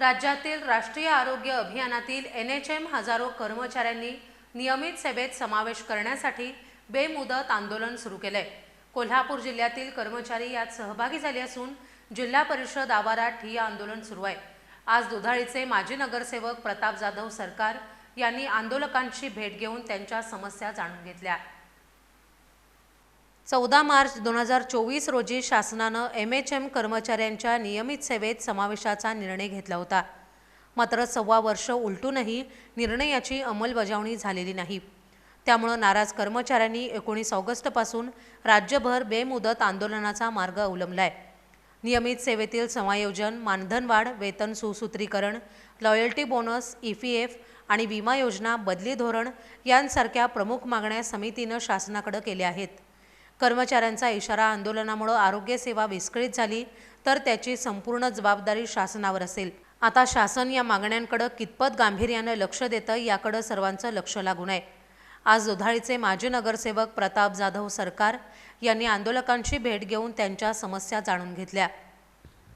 राज्यातील राष्ट्रीय आरोग्य अभियानातील एन एच एम हजारो कर्मचाऱ्यांनी नियमित सेवेत समावेश करण्यासाठी बेमुदत आंदोलन सुरू केलंय. कोल्हापूर जिल्ह्यातील कर्मचारी यात सहभागी झाले असून जिल्हा परिषद आवारात ठिय्या आंदोलन सुरू आहे. आज दुधाळीचे माजी नगरसेवक प्रताप जाधव सरकार यांनी आंदोलकांची भेट घेऊन त्यांच्या समस्या जाणून घेतल्या. चौदा मार्च दोन हजार चोवीस रोजी शासनानं एम एच एम कर्मचाऱ्यांच्या नियमित सेवेत समावेशाचा निर्णय घेतला होता. मात्र सव्वा वर्ष उलटूनही निर्णयाची अंमलबजावणी झालेली नाही. त्यामुळं नाराज कर्मचाऱ्यांनी एकोणीस ऑगस्टपासून राज्यभर बेमुदत आंदोलनाचा मार्ग अवलंबलाय. नियमित सेवेतील समायोजन मानधनवाढ वेतन सुसूत्रीकरण loyalty bonus E P F आणि विमा योजना बदली धोरण यांसारख्या प्रमुख मागण्या समितीनं शासनाकडे केल्या आहेत. कर्मचाऱ्यांचा इशारा आंदोलनामुळे आरोग्य सेवा विस्कळीत झाली तर त्याची संपूर्ण जबाबदारी शासनावर असेल. आता शासन या मागण्यांकडे कितपत गांभीर्यानं लक्ष देतं याकडं सर्वांचं लक्ष लागून आहे. आज दुधाळीचे माजी नगरसेवक प्रताप जाधव सरकार यांनी आंदोलकांची भेट घेऊन त्यांच्या समस्या जाणून घेतल्या.